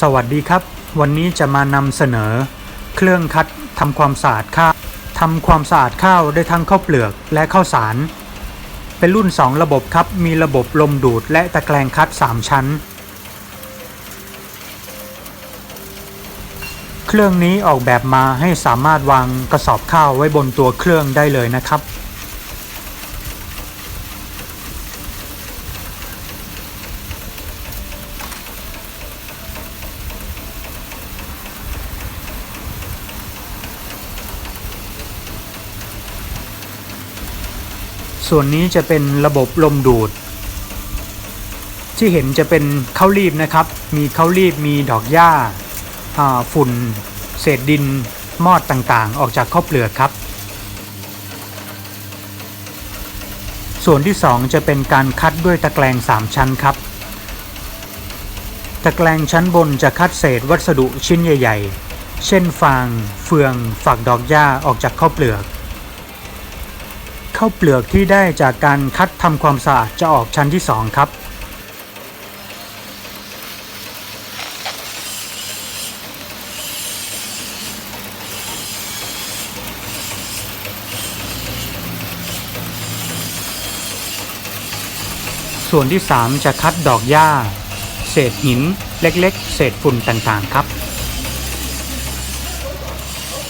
สวัสดีครับ วันนี้จะมานำเสนอ เครื่องคัดทำความสะอาดข้าวทำความสะอาดข้าวได้ทั้งข้าวเปลือกและข้าวสาร เป็นรุ่น 2 ระบบครับ มีระบบลมดูดและตะแกรงคัด 3 ชั้น เครื่องนี้ออกแบบมาให้สามารถวางกระสอบข้าวไว้บนตัวเครื่องได้เลยนะครับ ส่วนนี้จะเป็นระบบลมดูด ที่เห็นจะเป็นข้าวรีบนะครับ มีข้าวรีบมีดอกหญ้าฝุ่น เศษดินมอดต่างๆ ออกจากข้าวเปลือกครับ ส่วนที่ 2 จะเป็นการคัดด้วยตะแกรง 3 ชั้นครับ ตะแกรงชั้นบนจะคัดเศษวัสดุชิ้นใหญ่ ๆ เช่นฟาง เฟือง ฝักดอกหญ้าออกจากข้าวเปลือก ข้าวเปลือกที่ได้จากการคัดทำความสะอาดจะออกชั้นที่ 2 ครับ ส่วนที่ 3 จะคัดดอกหญ้า เศษหินเล็กๆ เศษฝุ่นต่างๆ ครับ